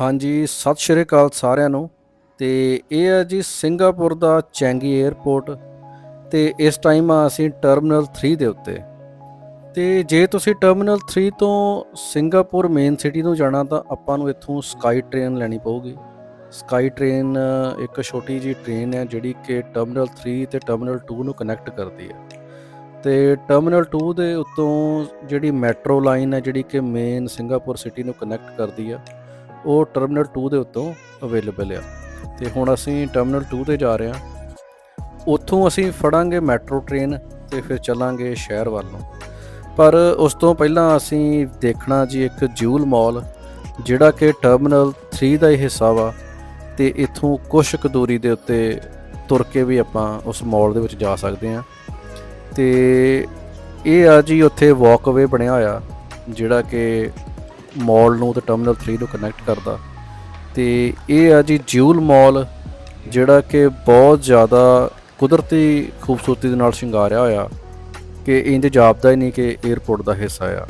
ਹਾਂਜੀ, ਸਤਿ ਸ਼੍ਰੀ ਅਕਾਲ ਸਾਰਿਆਂ ਨੂੰ। ਤੇ ਇਹ ਹੈ ਜੀ ਸਿੰਗਾਪੁਰ ਦਾ ਚੈਂਗੀ 에ਅਰਪੋਰਟ ਤੇ ਇਸ ਟਾਈਮ ਆ ਅਸੀਂ ਟਰਮੀਨਲ 3 ਦੇ ਉੱਤੇ। ਤੇ ਜੇ ਤੁਸੀਂ ਟਰਮੀਨਲ 3 ਤੋਂ ਸਿੰਗਾਪੁਰ ਮੇਨ ਸਿਟੀ ਨੂੰ ਜਾਣਾ ਤਾਂ ਆਪਾਂ ਨੂੰ ਇੱਥੋਂ ਸਕਾਈ ਟ੍ਰੇਨ ਲੈਣੀ ਪਊਗੀ। ਸਕਾਈ ਟ੍ਰੇਨ ਇੱਕ ਛੋਟੀ ਜੀ ਟ੍ਰੇਨ ਹੈ ਜਿਹੜੀ ਕਿ ਟਰਮੀਨਲ 3 ਤੇ ਟਰਮੀਨਲ 2 ਨੂੰ ਕਨੈਕਟ ਕਰਦੀ ਹੈ। ਤੇ ਟਰਮੀਨਲ 2 ਦੇ ਉੱਤੋਂ ਜਿਹੜੀ ਮੈਟਰੋ ਲਾਈਨ ਹੈ ਜਿਹੜੀ ਕਿ ਮੇਨ ਸਿੰਗਾਪੁਰ ਸਿਟੀ ਨੂੰ ਕਨੈਕਟ ਕਰਦੀ ਹੈ ਉਹ ਟਰਮੀਨਲ 2 ਦੇ ਉੱਤੋਂ ਅਵੇਲੇਬਲ ਆ। ਤੇ ਹੁਣ ਅਸੀਂ ਟਰਮੀਨਲ 2 ਤੇ ਜਾ ਰਹੇ ਹਾਂ। ਉੱਥੋਂ ਅਸੀਂ ਫੜਾਂਗੇ ਮੈਟਰੋ ਟ੍ਰੇਨ ਤੇ ਫਿਰ ਚੱਲਾਂਗੇ ਸ਼ਹਿਰ ਵੱਲ ਨੂੰ। ਪਰ ਉਸ ਤੋਂ ਪਹਿਲਾਂ ਅਸੀਂ ਦੇਖਣਾ ਜੀ ਇੱਕ ਜੂਲ ਮਾਲ, ਜਿਹੜਾ ਕਿ ਟਰਮੀਨਲ 3 ਦਾ ਹੀ ਹਿੱਸਾ ਵਾ ਤੇ ਇੱਥੋਂ ਕੁਝ ਕੁ ਦੂਰੀ ਦੇ ਉੱਤੇ ਤੁਰ ਕੇ ਵੀ ਆਪਾਂ ਉਸ ਮਾਲ ਦੇ ਵਿੱਚ ਜਾ ਸਕਦੇ ਹਾਂ। ਤੇ ਇਹ ਆ ਜੀ ਉੱਥੇ ਵਾਕਵੇ ਬਣਿਆ ਹੋਇਆ, ਜਿਹੜਾ ਕਿ ਮਾਲ ਨੂੰ ਤੇ ਟਰਮੀਨਲ 3 ਨੂੰ ਕਨੈਕਟ ਕਰਦਾ। ਤੇ ਇਹ ਆ ਜੀ ਜਿਊਲ ਮਾਲ, ਜਿਹੜਾ ਕਿ ਬਹੁਤ ਜ਼ਿਆਦਾ ਕੁਦਰਤੀ ਖੂਬਸੂਰਤੀ ਦੇ ਨਾਲ ਸ਼ਿੰਗਾਰਿਆ ਹੋਇਆ ਕਿ ਇੰਜ ਜਾਪਦਾ ਹੀ ਨਹੀਂ ਕਿ 에ਅਰਪੋਰਟ ਦਾ ਹਿੱਸਾ ਆ।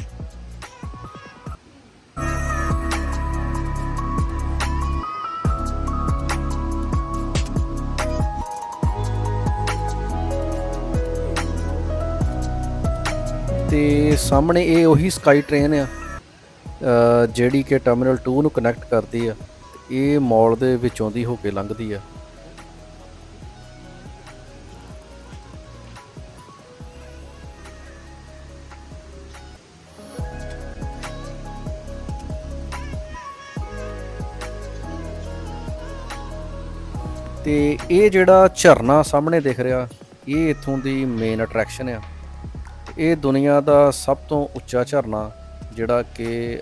ਤੇ ਸਾਹਮਣੇ ਇਹ ਉਹੀ ਸਕਾਈ ਟ੍ਰੇਨ ਆ। ਜਿਹੜੀ ਕਿ ਟਰਮੀਨਲ 2 ਨੂੰ ਕਨੈਕਟ ਕਰਦੀ ਆ, ਇਹ ਮਾਲ ਦੇ ਵਿੱਚੋਂ ਦੀ ਹੋ ਕੇ ਲੰਘਦੀ ਆ। ਤੇ ਇਹ ਜਿਹੜਾ ਝਰਨਾ ਸਾਹਮਣੇ ਦਿਖ ਰਿਹਾ, ਇਹ ਇੱਥੋਂ ਦੀ ਮੇਨ ਅਟਰੈਕਸ਼ਨ ਆ। ਇਹ ਦੁਨੀਆ ਦਾ ਸਭ ਤੋਂ ਉੱਚਾ ਝਰਨਾ ਜਿਹੜਾ ਕਿ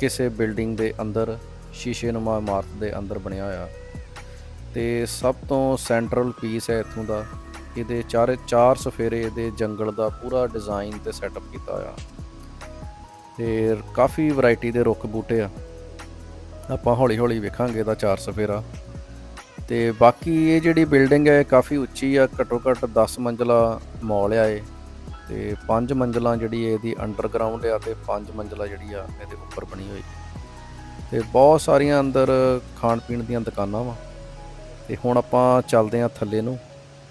ਕਿਸੇ ਬਿਲਡਿੰਗ ਦੇ ਅੰਦਰ ਸ਼ੀਸ਼ੇਨੁਮਾ ਇਮਾਰਤ ਦੇ ਅੰਦਰ ਬਣਿਆ ਹੋਇਆ। ਤੇ ਸਭ ਤੋਂ ਸੈਂਟਰਲ ਪੀਸ ਹੈ ਇੱਥੋਂ ਦਾ। ਇਹਦੇ ਚਾਰੇ, ਚਾਰ ਸਫੇਰੇ ਦੇ ਜੰਗਲ ਦਾ ਪੂਰਾ ਡਿਜ਼ਾਈਨ ਤੇ ਸੈਟਅਪ ਕੀਤਾ ਹੋਇਆ। ਤੇ ਕਾਫੀ ਵੈਰਾਈਟੀ ਦੇ ਰੁੱਖ ਬੂਟੇ ਆ। ਆਪਾਂ ਹੌਲੀ ਹੌਲੀ ਵੇਖਾਂਗੇ ਇਹਦਾ ਚਾਰ ਸਫੇਰਾ। ਤੇ ਬਾਕੀ ਇਹ ਜਿਹੜੀ ਬਿਲਡਿੰਗ ਹੈ, ਇਹ ਕਾਫੀ ਉੱਚੀ ਆ। ਘੱਟੋ ਘੱਟ 10 ਮੰਜ਼ਲਾ ਮਾਲ ਆ ਇਹ। ਤੇ ਪੰਜ ਮੰਜ਼ਲਾਂ ਜਿਹੜੀ ਇਹਦੀ ਅੰਡਰਗਰਾਉਂਡ ਆ ਤੇ ਪੰਜ ਮੰਜ਼ਲਾ ਜਿਹੜੀ ਆ ਇਹਦੇ ਉੱਪਰ ਬਣੀ ਹੋਈ। ਤੇ ਬਹੁਤ ਸਾਰੀਆਂ ਅੰਦਰ ਖਾਣ ਪੀਣ ਦੀਆਂ ਦੁਕਾਨਾਂ ਵਾ। ਤੇ ਹੁਣ ਆਪਾਂ ਚੱਲਦੇ ਆ ਥੱਲੇ ਨੂੰ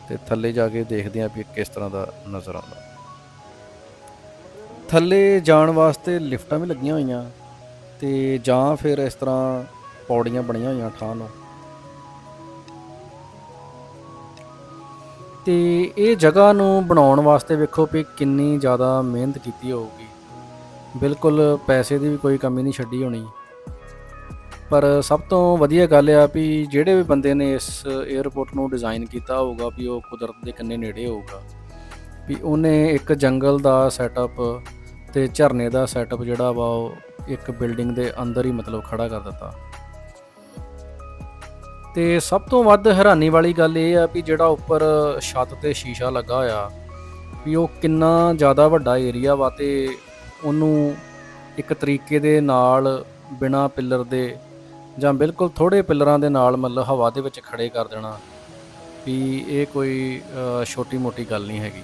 ਤੇ ਥੱਲੇ ਜਾ ਕੇ ਦੇਖਦੇ ਆ ਵੀ ਕਿਸ ਤਰ੍ਹਾਂ ਦਾ ਨਜ਼ਰ ਆਉਂਦਾ। ਥੱਲੇ ਜਾਣ ਵਾਸਤੇ ਲਿਫਟਾਂ ਵੀ ਲੱਗੀਆਂ ਹੋਈਆਂ ਤੇ ਜਾਂ ਫਿਰ ਇਸ ਤਰ੍ਹਾਂ ਪੌੜੀਆਂ ਬਣੀਆਂ ਹੋਈਆਂ ਠਾਹ ਨੂੰ। ਤੇ ਇਹ ਜਗ੍ਹਾ ਨੂੰ ਬਣਾਉਣ ਵਾਸਤੇ ਵੇਖੋ ਵੀ ਕਿੰਨੀ ਜ਼ਿਆਦਾ ਮਿਹਨਤ ਕੀਤੀ ਹੋਊਗੀ। ਬਿਲਕੁਲ ਪੈਸੇ ਦੀ ਵੀ ਕੋਈ ਕਮੀ ਨਹੀਂ ਛੱਡੀ ਹੋਣੀ। ਪਰ ਸਭ ਤੋਂ ਵਧੀਆ ਗੱਲ ਆ ਵੀ ਜਿਹੜੇ ਵੀ ਬੰਦੇ ਨੇ ਇਸ 에ਅਰਪੋਰਟ ਨੂੰ ਡਿਜ਼ਾਈਨ ਕੀਤਾ ਹੋਊਗਾ ਵੀ ਉਹ ਕੁਦਰਤ ਦੇ ਕੰਨੇ ਨੇੜੇ ਹੋਊਗਾ। ਵੀ ਉਹਨੇ ਇੱਕ ਜੰਗਲ ਦਾ ਸੈਟਅਪ ਤੇ ਝਰਨੇ ਦਾ ਸੈਟਅਪ ਜਿਹੜਾ ਵਾ ਉਹ ਇੱਕ ਬਿਲਡਿੰਗ ਦੇ ਅੰਦਰ ਹੀ ਮਤਲਬ ਖੜਾ ਕਰ ਦਿੱਤਾ। ਤੇ ਸਭ ਤੋਂ ਵੱਧ ਹੈਰਾਨੀ ਵਾਲੀ ਗੱਲ ਇਹ ਆ ਵੀ ਜਿਹੜਾ ਉੱਪਰ ਛੱਤ ਤੇ ਸ਼ੀਸ਼ਾ ਲੱਗਾ ਹੋਇਆ, ਵੀ ਉਹ ਕਿੰਨਾ ਜ਼ਿਆਦਾ ਵੱਡਾ ਏਰੀਆ ਵਾ ਤੇ ਉਹਨੂੰ ਇੱਕ ਤਰੀਕੇ ਦੇ ਨਾਲ ਬਿਨਾ ਪਿੱਲਰ ਦੇ ਜਾਂ ਬਿਲਕੁਲ ਥੋੜੇ ਪਿੱਲਰਾਂ ਦੇ ਨਾਲ ਮਤਲਬ ਹਵਾ ਦੇ ਵਿੱਚ ਖੜੇ ਕਰ ਦੇਣਾ, ਵੀ ਇਹ ਕੋਈ ਛੋਟੀ ਮੋਟੀ ਗੱਲ ਨਹੀਂ ਹੈਗੀ।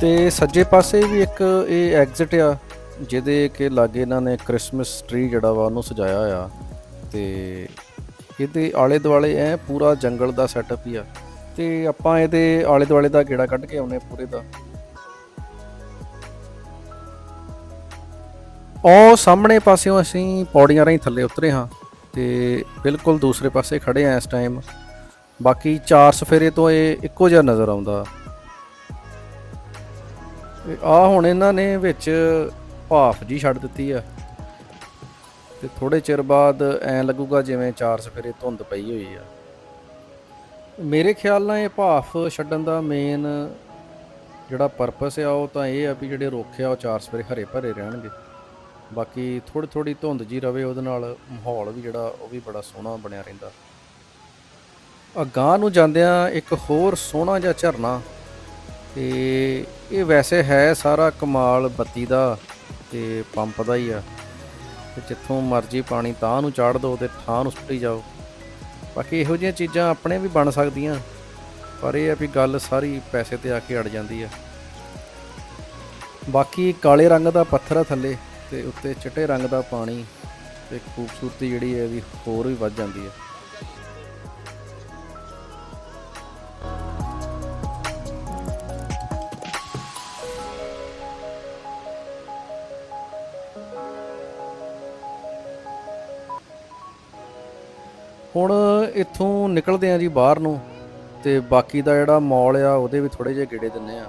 ਤੇ ਸੱਜੇ ਪਾਸੇ ਵੀ ਇੱਕ ਇਹ ਐਗਜ਼ਿਟ ਆ, ਜਿਹਦੇ ਕਿ ਲਾਗੇ ਇਹਨਾਂ ਨੇ ਕ੍ਰਿਸਮਸ ਟ੍ਰੀ ਜਿਹੜਾ ਵਾ ਉਹਨੂੰ ਸਜਾਇਆ ਹੋਇਆ ਤੇ ਇਹਦੇ ਆਲੇ ਦੁਆਲੇ ਐ ਪੂਰਾ ਜੰਗਲ ਦਾ ਸੈਟਅਪ ਹੀ ਆ। ਤੇ ਆਪਾਂ ਇਹਦੇ ਆਲੇ ਦੁਆਲੇ ਦਾ ਗੇੜਾ ਕੱਢ ਕੇ ਆਉਨੇ ਪੂਰੇ ਦਾ। ਉਹ ਸਾਹਮਣੇ ਪਾਸਿਓਂ ਅਸੀਂ ਪੌੜੀਆਂ ਰਾਹੀਂ ਥੱਲੇ ਉਤਰੇ ਹਾਂ ਤੇ ਬਿਲਕੁਲ ਦੂਸਰੇ ਪਾਸੇ ਖੜੇ ਆ ਇਸ ਟਾਈਮ ਬਾਕੀ ਚਾਰ ਸਫੇਰੇ ਤੋਂ ਇਹ ਇੱਕੋ ਜਿਹਾ ਨਜ਼ਰ ਆਉਂਦਾ। ਆ ਹੁਣ ਇਹਨਾਂ ਨੇ ਵਿੱਚ ਭਾਫ ਜੀ ਛੱਡ ਦਿੱਤੀ ਆ। ਤੇ ਥੋੜੇ ਚਿਰ ਬਾਅਦ ਐ ਲੱਗੂਗਾ ਜਿਵੇਂ ਚਾਰ ਸਫੇਰੇ ਧੁੰਦ ਪਈ ਹੋਈ ਆ। ਮੇਰੇ ਖਿਆਲ ਨਾਲ ਇਹ ਭਾਫ ਛੱਡਣ ਦਾ ਮੇਨ ਜਿਹੜਾ ਪਰਪਸ ਆ, ਉਹ ਤਾਂ ਇਹ ਆ ਵੀ ਜਿਹੜੇ ਰੁੱਖ ਆ, ਉਹ ਚਾਰ ਸਵੇਰੇ ਹਰੇ ਭਰੇ ਰਹਿਣਗੇ। ਬਾਕੀ ਥੋੜੀ ਥੋੜੀ ਧੁੰਦ ਜੀ ਰਵੇ ਉਹਦੇ ਨਾਲ ਮਾਹੌਲ ਵੀ ਜਿਹੜਾ, ਉਹ ਵੀ ਬੜਾ ਸੋਹਣਾ ਬਣਿਆ ਰਹਿੰਦਾ। ਅਗਾਂਹ ਨੂੰ ਜਾਂਦਿਆਂ ਇੱਕ ਹੋਰ ਸੋਹਣਾ ਜਿਹਾ ਝਰਨਾ ਤੇ ਇਹ ਵੈਸੇ ਹੈ ਸਾਰਾ ਕਮਾਲ ਬੱਤੀ ਦਾ ਤੇ ਪੰਪ ਦਾ ਹੀ ਆ। ਤੇ ਜਿੱਥੋਂ ਮਰਜ਼ੀ ਪਾਣੀ ਤਾਂ ਨੂੰ ਚਾੜ ਦਿਓ ਤੇ ਥਾਂ ਨੂੰ ਸੁੱਟੀ ਜਾਓ। ਬਾਕੀ ਇਹੋ ਜਿਹੀਆਂ ਚੀਜ਼ਾਂ ਆਪਣੇ ਵੀ ਬਣ ਸਕਦੀਆਂ, ਪਰ ਇਹ ਆ ਵੀ ਗੱਲ ਸਾਰੀ ਪੈਸੇ ਤੇ ਆ ਕੇ ਅੜ ਜਾਂਦੀ ਆ। ਬਾਕੀ ਕਾਲੇ ਰੰਗ ਦਾ ਪੱਥਰ ਆ ਥੱਲੇ ਤੇ ਉੱਤੇ ਚਿੱਟੇ ਰੰਗ ਦਾ ਪਾਣੀ ਤੇ ਖੂਬਸੂਰਤੀ ਜਿਹੜੀ ਹੈ ਵੀ ਹੋਰ ਵੀ ਵੱਧ ਜਾਂਦੀ ਹੈ ਹੁਣ ਇੱਥੋਂ ਨਿਕਲਦੇ ਆ ਜੀ ਬਾਹਰ ਨੂੰ ਤੇ ਬਾਕੀ ਦਾ ਜਿਹੜਾ ਮਾਲ ਆ, ਉਹਦੇ ਵੀ ਥੋੜੇ ਜਿਹੇ ਗੇੜੇ ਦਿੰਨੇ ਆ।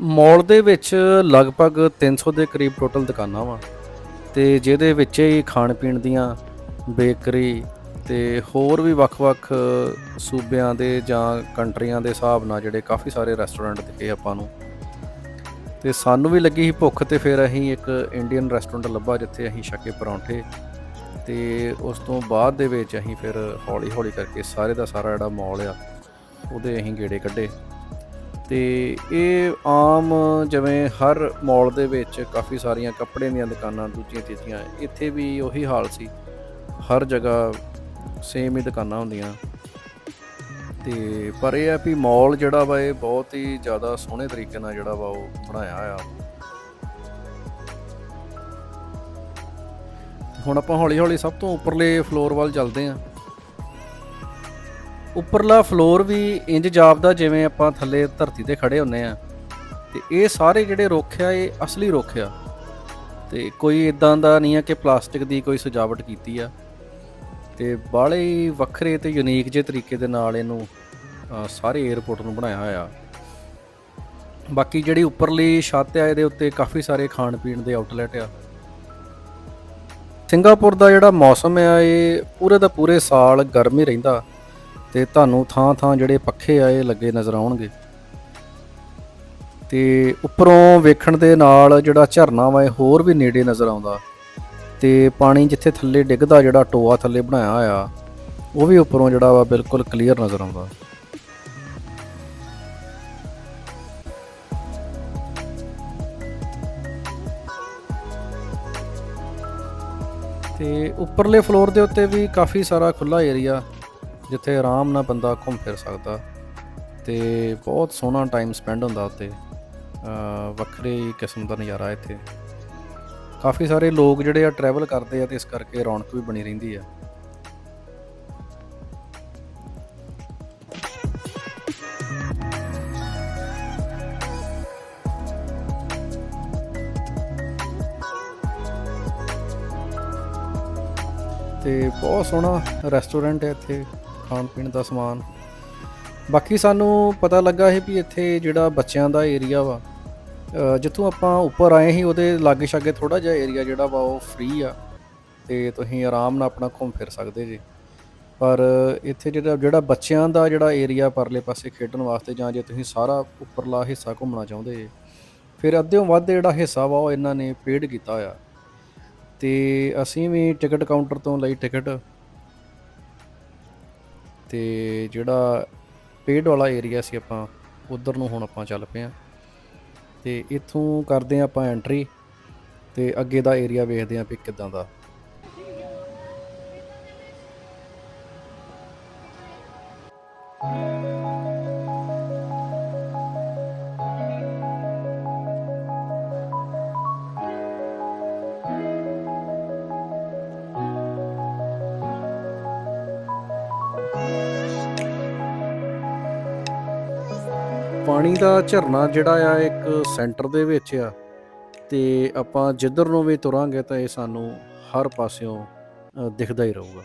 ਮੌਲ ਦੇ ਵਿੱਚ ਲਗਭਗ 300 ਦੇ ਕਰੀਬ ਟੋਟਲ ਦੁਕਾਨਾਂ ਵਾ ਤੇ ਜਿਹਦੇ ਵਿੱਚ ਹੀ ਖਾਣ ਪੀਣ ਦੀਆਂ ਬੇਕਰੀ ਤੇ ਹੋਰ ਵੀ ਵੱਖ-ਵੱਖ ਸੂਬਿਆਂ ਦੇ ਜਾਂ ਕੰਟਰੀਆਂ ਦੇ ਹਿਸਾਬ ਨਾਲ ਜਿਹੜੇ ਕਾਫੀ ਸਾਰੇ ਰੈਸਟੋਰੈਂਟ ਦਿਖੇ ਆਪਾਂ ਨੂੰ। ਤੇ ਸਾਨੂੰ ਵੀ ਲੱਗੀ ਸੀ ਭੁੱਖ ਤੇ ਫਿਰ ਅਸੀਂ ਇੱਕ ਇੰਡੀਅਨ ਰੈਸਟੋਰੈਂਟ ਲੱਭਾ, ਜਿੱਥੇ ਅਸੀਂ ਛੱਕੇ ਪਰੌਂਠੇ ਤੇ ਉਸ ਤੋਂ ਬਾਅਦ ਦੇ ਵਿੱਚ ਅਸੀਂ ਫਿਰ ਹੌਲੀ-ਹੌਲੀ ਕਰਕੇ ਸਾਰੇ ਦਾ ਸਾਰਾ ਜਿਹੜਾ ਮਾਲ ਆ, ਉਹਦੇ ਅਸੀਂ ਗੇੜੇ ਕੱਢੇ। ਤੇ ਇਹ ਆਮ ਜਿਵੇਂ ਹਰ ਮਾਲ ਦੇ ਵਿੱਚ ਕਾਫੀ ਸਾਰੀਆਂ ਕੱਪੜੇ ਦੀਆਂ ਦੁਕਾਨਾਂ, ਦੂਜੀਆਂ ਤੀਜੀਆਂ, ਇੱਥੇ ਵੀ ਉਹੀ ਹਾਲ ਸੀ। ਹਰ ਜਗ੍ਹਾ ਸੇਮ ਹੀ ਦੁਕਾਨਾਂ ਹੁੰਦੀਆਂ। ਤੇ ਪਰ ਇਹ ਆ ਵੀ ਮੌਲ ਜਿਹੜਾ ਵਾ, ਇਹ ਬਹੁਤ ਹੀ ਜ਼ਿਆਦਾ ਸੋਹਣੇ ਤਰੀਕੇ ਨਾਲ ਜਿਹੜਾ ਵਾ ਉਹ ਬਣਾਇਆ ਆ ਹੁਣ ਆਪਾਂ ਹੌਲੀ ਹੌਲੀ ਸਭ ਤੋਂ ਉੱਪਰਲੇ ਫਲੋਰ ਵੱਲ ਚੱਲਦੇ ਆਂ ਉੱਪਰਲਾ ਫਲੋਰ ਵੀ ਇੰਜ ਜਾਪਦਾ ਜਿਵੇਂ ਆਪਾਂ ਥੱਲੇ ਧਰਤੀ ਤੇ ਖੜੇ ਹੁੰਨੇ ਆ ਤੇ ਇਹ ਸਾਰੇ ਜਿਹੜੇ ਰੁੱਖ ਆ, ਇਹ ਅਸਲੀ ਰੁੱਖ ਆ। ਤੇ ਕੋਈ ਇਦਾਂ ਦਾ ਨਹੀਂ ਆ ਕਿ ਪਲਾਸਟਿਕ ਦੀ ਕੋਈ ਸਜਾਵਟ ਕੀਤੀ ਆ। ਤੇ ਬਾਲੇ ਵੱਖਰੇ ਤੇ ਯੂਨੀਕ ਜਿਹੇ ਤਰੀਕੇ ਦੇ ਨਾਲ ਇਹਨੂੰ ਸਾਰੇ 에어ਪੋਰਟ ਨੂੰ ਬਣਾਇਆ ਹੋਇਆ। ਬਾਕੀ ਜਿਹੜੀ ਉੱਪਰਲੀ ਛੱਤ ਆ, ਇਹਦੇ ਉੱਤੇ ਕਾਫੀ ਸਾਰੇ ਖਾਣ ਪੀਣ ਦੇ ਆਊਟਲੈਟ ਆ। ਸਿੰਗਾਪੁਰ ਦਾ ਜਿਹੜਾ ਮੌਸਮ ਆ, ਇਹ ਪੂਰੇ ਦਾ ਪੂਰੇ ਸਾਲ ਗਰਮ ਹੀ ਰਹਿੰਦਾ ਤੇ ਤੁਹਾਨੂੰ ਥਾਂ ਥਾਂ ਜਿਹੜੇ ਪੱਖੇ ਆ, ਇਹ ਲੱਗੇ ਨਜ਼ਰ ਆਉਣਗੇ। ਤੇ ਉੱਪਰੋਂ ਵੇਖਣ ਦੇ ਨਾਲ ਜਿਹੜਾ ਝਰਨਾ ਵਾ, ਇਹ ਹੋਰ ਵੀ ਨੇੜੇ ਨਜ਼ਰ ਆਉਂਦਾ ਤੇ ਪਾਣੀ ਜਿੱਥੇ ਥੱਲੇ ਡਿੱਗਦਾ, ਜਿਹੜਾ ਟੋਆ ਥੱਲੇ ਬਣਾਇਆ ਹੋਇਆ, ਉਹ ਵੀ ਉੱਪਰੋਂ ਜਿਹੜਾ ਵਾ, ਬਿਲਕੁਲ ਕਲੀਅਰ ਨਜ਼ਰ ਆਉਂਦਾ। ਤੇ ਉੱਪਰਲੇ ਫਲੋਰ ਦੇ ਉੱਤੇ ਵੀ ਕਾਫੀ ਸਾਰਾ ਖੁੱਲਾ ਏਰੀਆ ਜਿੱਥੇ ਆਰਾਮ ਨਾਲ ਬੰਦਾ ਘੁੰਮ ਫਿਰ ਸਕਦਾ। ਤੇ ਬਹੁਤ ਸੋਹਣਾ ਟਾਈਮ ਸਪੈਂਡ ਹੁੰਦਾ ਉੱਤੇ ਅ ਵੱਖਰੇ ਕਿਸਮ ਦਾ ਨਜ਼ਾਰਾ ਇੱਥੇ। ਕਾਫੀ ਸਾਰੇ ਲੋਕ ਜਿਹੜੇ ਆ ਟਰੈਵਲ ਕਰਦੇ ਆ ਤੇ ਇਸ ਕਰਕੇ ਰੌਣਕ ਵੀ ਬਣੀ ਰਹਿੰਦੀ ਆ। ਤੇ ਬਹੁਤ ਸੋਹਣਾ ਰੈਸਟੋਰੈਂਟ ਹੈ ਇੱਥੇ, ਖਾਣ ਪੀਣ ਦਾ ਸਮਾਨ। ਬਾਕੀ ਸਾਨੂੰ ਪਤਾ ਲੱਗਾ ਹੈ ਵੀ ਇੱਥੇ ਜਿਹੜਾ ਬੱਚਿਆਂ ਦਾ ਏਰੀਆ ਵਾ ਜਿੱਥੋਂ ਆਪਾਂ ਉੱਪਰ ਆਏ ਸੀ, ਉਹਦੇ ਲਾਗੇ ਛਾਗੇ ਥੋੜਾ ਜਿਹਾ ਏਰੀਆ ਜਿਹੜਾ ਵਾ, ਉਹ ਫ੍ਰੀ ਆ। ਤੇ ਤੁਸੀਂ ਆਰਾਮ ਨਾਲ ਆਪਣਾ ਘੁੰਮ ਫਿਰ ਸਕਦੇ ਜੀ। ਪਰ ਇੱਥੇ ਜਿਹੜਾ ਜਿਹੜਾ ਬੱਚਿਆਂ ਦਾ ਜਿਹੜਾ ਏਰੀਆ ਪਰਲੇ ਪਾਸੇ ਖੇਡਣ ਵਾਸਤੇ ਜਾਂ ਜੇ ਤੁਸੀਂ ਸਾਰਾ ਉੱਪਰਲਾ ਹਿੱਸਾ ਘੁੰਮਣਾ ਚਾਹੁੰਦੇ ਜੇ, ਫਿਰ ਅੱਧਿਓਂ ਵੱਧ ਜਿਹੜਾ ਹਿੱਸਾ ਵਾ, ਉਹ ਇਹਨਾਂ ਨੇ ਪੇਡ ਕੀਤਾ ਹੋਇਆ ਤੇ ਅਸੀਂ ਵੀ ਟਿਕਟ ਕਾਊਂਟਰ ਤੋਂ ਲਈ ਟਿਕਟ। ਤੇ ਜਿਹੜਾ ਪੇਡ ਵਾਲਾ ਏਰੀਆ ਸੀ ਆਪਾਂ, ਉਧਰ ਨੂੰ ਹੁਣ ਆਪਾਂ ਚੱਲ ਪਏ ਆ। ਤੇ ਇੱਥੋਂ ਕਰਦੇ ਆ ਆਪਾਂ ਐਂਟਰੀ, ਤੇ ਅੱਗੇ ਦਾ ਏਰੀਆ ਵੇਖਦੇ ਆ ਵੀ ਕਿੱਦਾਂ ਦਾ। ਪਾਣੀ ਦਾ ਝਰਨਾ ਜਿਹੜਾ ਆ, ਇੱਕ ਸੈਂਟਰ ਦੇ ਵਿੱਚ ਆ, ਤੇ ਆਪਾਂ ਜਿੱਧਰ ਨੂੰ ਵੀ ਤੁਰਾਂਗੇ ਤਾਂ ਇਹ ਸਾਨੂੰ ਹਰ ਪਾਸਿਓਂ ਦਿਖਦਾ ਹੀ ਰਹੂਗਾ।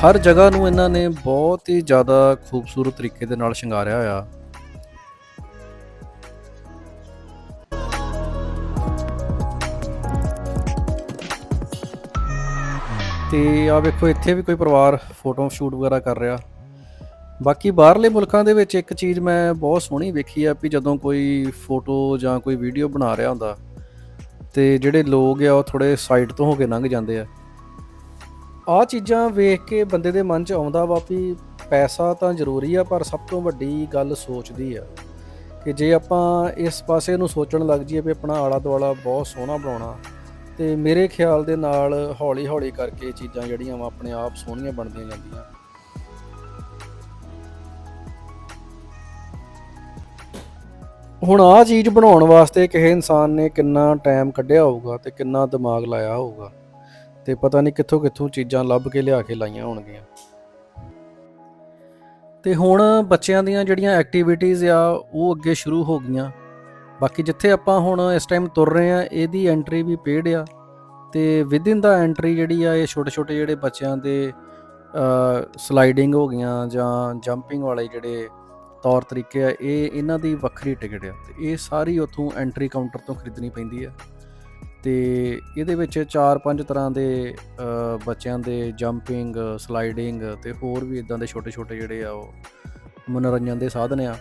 ਹਰ ਜਗ੍ਹਾ ਨੂੰ ਇਹਨਾਂ ਨੇ ਬਹੁਤ ਹੀ ਜ਼ਿਆਦਾ ਖੂਬਸੂਰਤ ਤਰੀਕੇ ਦੇ ਨਾਲ ਸ਼ਿੰਗਾਰਿਆ ਹੋਇਆ। ਤੇ ਆ ਵੇਖੋ, ਇੱਥੇ ਵੀ ਕੋਈ ਪਰਿਵਾਰ ਫੋਟੋ ਸ਼ੂਟ ਵਗੈਰਾ ਕਰ ਰਿਹਾ। ਬਾਕੀ ਬਾਹਰਲੇ ਮੁਲਕਾਂ ਦੇ ਵਿੱਚ ਇੱਕ ਚੀਜ਼ ਮੈਂ ਬਹੁਤ ਸੋਹਣੀ ਵੇਖੀ ਆ ਵੀ ਜਦੋਂ ਕੋਈ ਫੋਟੋ ਜਾਂ ਕੋਈ ਵੀਡੀਓ ਬਣਾ ਰਿਹਾ ਹੁੰਦਾ, ਤੇ ਜਿਹੜੇ ਲੋਕ ਆ ਉਹ ਥੋੜੇ ਸਾਈਡ ਤੋਂ ਹੋ ਕੇ ਲੰਘ ਜਾਂਦੇ ਆ। ਆ ਚੀਜ਼ਾਂ ਵੇਖ ਕੇ ਬੰਦੇ ਦੇ ਮਨ 'ਚ ਆਉਂਦਾ ਵਾ ਵੀ ਪੈਸਾ ਤਾਂ ਜ਼ਰੂਰੀ ਆ, ਪਰ ਸਭ ਤੋਂ ਵੱਡੀ ਗੱਲ ਸੋਚਦੀ ਆ। ਕਿ ਜੇ ਆਪਾਂ ਇਸ ਪਾਸੇ ਨੂੰ ਸੋਚਣ ਲੱਗ ਜਾਈਏ ਵੀ ਆਪਣਾ ਆਲਾ ਦੁਆਲਾ ਬਹੁਤ ਸੋਹਣਾ ਬਣਾਉਣਾ ਤੇ ਮੇਰੇ ਖਿਆਲ ਦੇ ਨਾਲ ਹੌਲੀ ਹੌਲੀ ਕਰਕੇ ਚੀਜ਼ਾਂ ਜਿਹੜੀਆਂ ਵਾ ਆਪਣੇ ਆਪ ਸੋਹਣੀਆਂ ਬਣਦੀਆਂ ਜਾਂਦੀਆਂ। ਹੁਣ ਆ ਚੀਜ਼ ਬਣਾਉਣ ਵਾਸਤੇ ਕਿਸੇ ਇਨਸਾਨ ਨੇ ਕਿੰਨਾ ਟਾਈਮ ਕੱਢਿਆ ਹੋਊਗਾ ਤੇ ਕਿੰਨਾ ਦਿਮਾਗ ਲਾਇਆ ਹੋਊਗਾ ਤੇ ਪਤਾ ਨਹੀਂ ਕਿੱਥੋਂ ਕਿੱਥੋਂ ਚੀਜ਼ਾਂ ਲੱਭ ਕੇ ਲਿਆ ਕੇ ਲਾਈਆਂ ਹੋਣਗੀਆਂ। ਤੇ ਹੁਣ ਬੱਚਿਆਂ ਦੀਆਂ ਜਿਹੜੀਆਂ ਐਕਟੀਵਿਟੀਜ਼ ਆ, ਉਹ ਅੱਗੇ ਸ਼ੁਰੂ ਹੋ ਗਈਆਂ। ਬਾਕੀ ਜਿੱਥੇ ਆਪਾਂ ਹੁਣ ਇਸ ਟਾਈਮ ਤੁਰ ਰਹੇ ਆ ਇਹਦੀ ਐਂਟਰੀ ਵੀ ਪੇਡ ਆ ਤੇ ਵਿਦਿਨ ਦਾ ਐਂਟਰੀ ਜਿਹੜੀ ਆ, ਇਹ ਛੋਟੇ ਛੋਟੇ ਜਿਹੜੇ ਬੱਚਿਆਂ ਦੇ ਸਲਾਈਡਿੰਗ ਹੋ ਗਈਆਂ ਜਾਂ ਜੰਪਿੰਗ ਵਾਲੇ ਜਿਹੜੇ ਤੌਰ ਤਰੀਕੇ ਆ, ਇਹ ਇਹਨਾਂ ਦੀ ਵੱਖਰੀ ਟਿਕਟ ਆ। ਤੇ ਇਹ ਸਾਰੀ ਉਥੋਂ ਐਂਟਰੀ ਕਾਊਂਟਰ ਤੋਂ ਖਰੀਦਣੀ ਪੈਂਦੀ ਆ। ਤੇ ਇਹਦੇ ਵਿੱਚ 4-5 ਤਰ੍ਹਾਂ ਦੇ ਬੱਚਿਆਂ ਦੇ ਜੰਪਿੰਗ ਸਲਾਈਡਿੰਗ ਤੇ ਹੋਰ ਵੀ ਇਦਾਂ ਦੇ ਛੋਟੇ-ਛੋਟੇ ਜਿਹੜੇ ਆ, ਉਹ ਮਨੋਰੰਜਨ ਦੇ ਸਾਧਨ ਆ।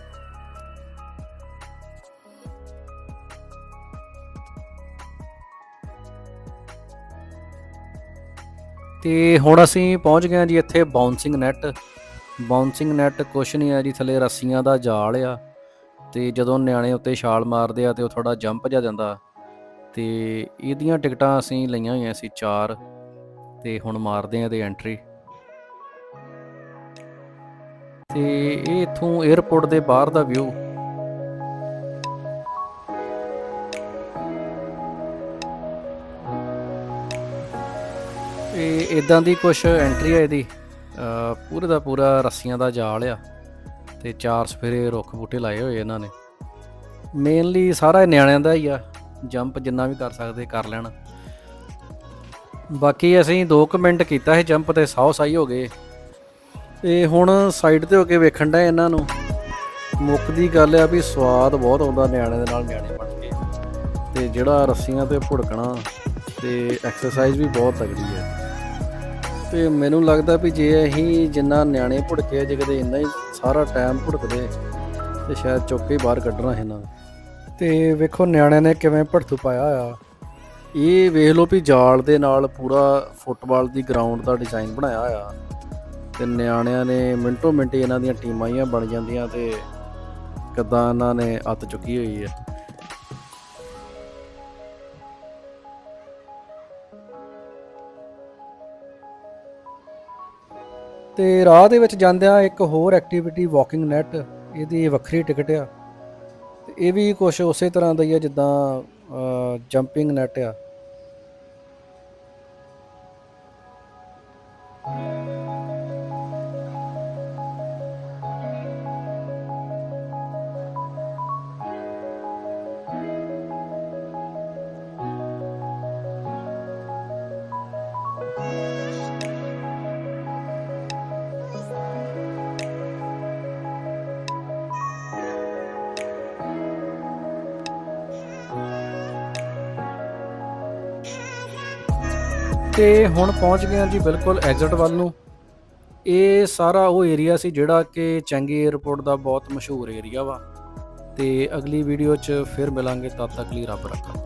ਤੇ ਹੁਣ ਅਸੀਂ ਪਹੁੰਚ ਗਏ ਹਾਂ ਜੀ ਇੱਥੇ ਬਾਉਂਸਿੰਗ ਨੈਟ ਬਾਉਂਸਿੰਗ ਨੈਟ ਕੁਛ ਨਹੀਂ ਆ ਜੀ, ਥੱਲੇ ਰੱਸੀਆਂ ਦਾ ਜਾਲ ਆ ਤੇ ਜਦੋਂ ਨਿਆਣੇ ਉੱਤੇ ਛਾਲ ਮਾਰਦੇ ਆ ਤੇ ਉਹ ਥੋੜਾ ਜੰਪ ਜਾ ਜਾਂਦਾ। ਤੇ ਇਹਦੀਆਂ ਟਿਕਟਾਂ ਅਸੀਂ ਲਈਆਂ ਹੋਈਆਂ ਸੀ ਚਾਰ ਤੇ ਹੁਣ ਮਾਰਦੇ ਆ ਇਹਦੇ ਐਂਟਰੀ ਤੇ ਇਹ ਇਥੋਂ 에어ਪੋਰਟ ਦੇ ਬਾਹਰ ਦਾ ਵਿਊ ਇਦਾਂ ਦੀ ਕੁਝ ਐਂਟਰੀ ਆ ਇਹਦੀ ਪੂਰੇ ਦਾ ਪੂਰਾ ਰੱਸੀਆਂ ਦਾ ਜਾਲ ਆ ਤੇ ਚਾਰ ਸਫੇਰੇ ਰੁੱਖ ਬੂਟੇ ਲਾਏ ਹੋਏ ਇਹਨਾਂ ਨੇ। ਮੇਨਲੀ ਸਾਰਾ ਇਹ ਨਿਆਣਿਆਂ ਦਾ ਹੀ ਆ ਜੰਪ ਜਿੰਨਾ ਵੀ ਕਰ ਸਕਦੇ ਕਰ ਲੈਣ। ਬਾਕੀ ਅਸੀਂ 2 ਮਿੰਟ ਕੀਤਾ ਸੀ ਜੰਪ ਤੇ, ਸਾਹ ਸਾਈ ਹੋ ਗਏ। ਤੇ ਹੁਣ ਸਾਈਡ ਤੇ ਹੋ ਕੇ ਵੇਖਣ ਦਾ ਇਹਨਾਂ ਨੂੰ। ਮੁੱਖ ਦੀ ਗੱਲ ਆ ਵੀ ਸਵਾਦ ਬਹੁਤ ਆਉਂਦਾ ਨਿਆਣੇ ਦੇ ਨਾਲ ਨਿਆਣੇ ਬਣ ਕੇ। ਤੇ ਜਿਹੜਾ ਰੱਸੀਆਂ ਤੇ ਭੁੜਕਣਾ, ਤੇ ਐਕਸਰਸਾਈਜ਼ ਵੀ ਬਹੁਤ ਤਗੜੀ ਹੈ ਤੇ ਮੈਨੂੰ ਲੱਗਦਾ ਵੀ ਜੇ ਅਸੀਂ ਜਿੰਨਾ ਨਿਆਣੇ ਭੁੜਕੇ ਜੇ ਕਦੇ ਇੰਨਾ ਹੀ ਸਾਰਾ ਟਾਈਮ ਭੁੜਕਦੇ, ਤੇ ਸ਼ਾਇਦ ਚੁੱਕ ਕੇ ਬਾਹਰ ਕੱਢਣਾ ਇਹਨਾਂ ਨੂੰ। ਤੇ ਵੇਖੋ ਨਿਆਣਿਆਂ ਨੇ ਕਿਵੇਂ ਭੜਥੂ ਪਾਇਆ ਆ ਇਹ ਵੇਖ ਲਓ ਵੀ ਜਾਲ ਦੇ ਨਾਲ ਪੂਰਾ ਫੁੱਟਬਾਲ ਦੀ ਗਰਾਊਂਡ ਦਾ ਡਿਜ਼ਾਈਨ ਬਣਾਇਆ ਆ ਤੇ ਨਿਆਣਿਆਂ ਨੇ ਮਿੰਟੋ ਮਿੰਟ ਇਹਨਾਂ ਦੀਆਂ ਟੀਮਾਂ ਹੀ ਬਣ ਜਾਂਦੀਆਂ ਤੇ ਕਿੱਦਾਂ ਇਹਨਾਂ ਨੇ ਅੱਤ ਚੁੱਕੀ ਹੋਈ ਹੈ। ਤੇ ਰਾਹ ਦੇ ਵਿੱਚ ਜਾਂਦਿਆਂ ਇੱਕ ਹੋਰ ਐਕਟੀਵਿਟੀ ਵਾਕਿੰਗ ਨੈਟ ਇਹਦੀ ਵੱਖਰੀ ਟਿਕਟ ਆ। ਤੇ ਇਹ ਵੀ ਕੁਝ ਉਸੇ ਤਰ੍ਹਾਂ ਦਾ ਹੀ ਆ ਜਿੱਦਾਂ ਜੰਪਿੰਗ ਨੈਟ ਆ। ਤੇ ਹੁਣ ਪਹੁੰਚ ਗਏ ਹਾਂ ਜੀ ਬਿਲਕੁਲ ਐਗਜ਼ਿਟ ਵੱਲ ਨੂੰ। ਇਹ ਸਾਰਾ ਉਹ ਏਰੀਆ ਸੀ ਜਿਹੜਾ ਕਿ ਚੰਗੀ 에ਅਰਪੋਰਟ ਦਾ ਬਹੁਤ ਮਸ਼ਹੂਰ ਏਰੀਆ ਵਾ। ਤੇ ਅਗਲੀ ਵੀਡੀਓ 'ਚ ਫਿਰ ਮਿਲਾਂਗੇ, ਤਦ ਤੱਕ ਲਈ ਰੱਬ ਰੱਖਾ।